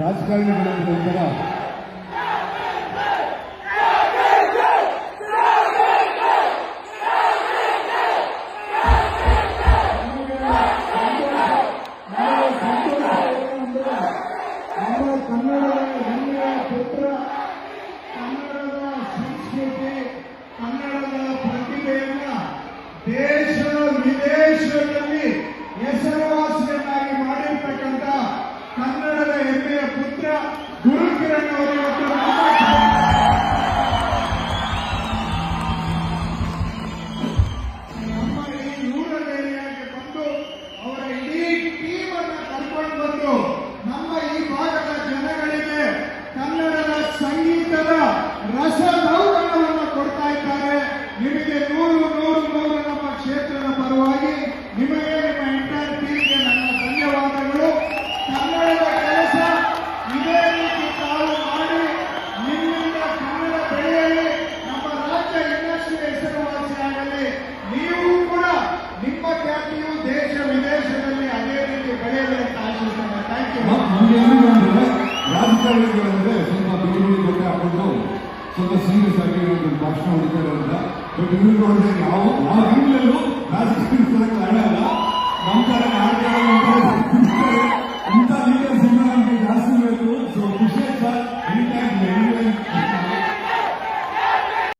ರಾಜಕಾರಣಿಗಳ ನಂತರ ನಮ್ಮ ಕನ್ನಡದ ಹೆಮ್ಮೆಯ ಪುತ್ರ ಕನ್ನಡದ ಸಂಸ್ಕೃತಿ ಕನ್ನಡದ ಪ್ರತಿಭೆಯನ್ನ ದೇಶ ವಿದೇಶದಲ್ಲಿ ಕಲ್ತ್ಕೊಳ್ಬೇಕು ನಮ್ಮ ಈ ಭಾಗದ ಜನಗಳ ರಾಜಕಾರಣಿಗಳಂದ್ರೆ ಸ್ವಲ್ಪ ಬೇರೆ ಕೊಟ್ಟೆ ಹಾಕೊಂಡು ಸ್ವಲ್ಪ ಸೀರಿಯಸ್ ಆಗಿ ಒಂದು ಭಾಷಣ ಅಂತ ಬಟ್ ಇವ್ರು ನೋಡಿದ್ರೆ ನಾವು ಈಗಲೂ ರಾಜಕೀಯ ಆಡಲ್ಲ ನಮ್ಮ ತರ ಆಡ್ತಾರೆ ಇಂಥ ಲೀಡರ್ಸ್ ನಮಗೆ ಜಾಸ್ತಿ ಬೇಕು ಸೊ ಟೈಮ್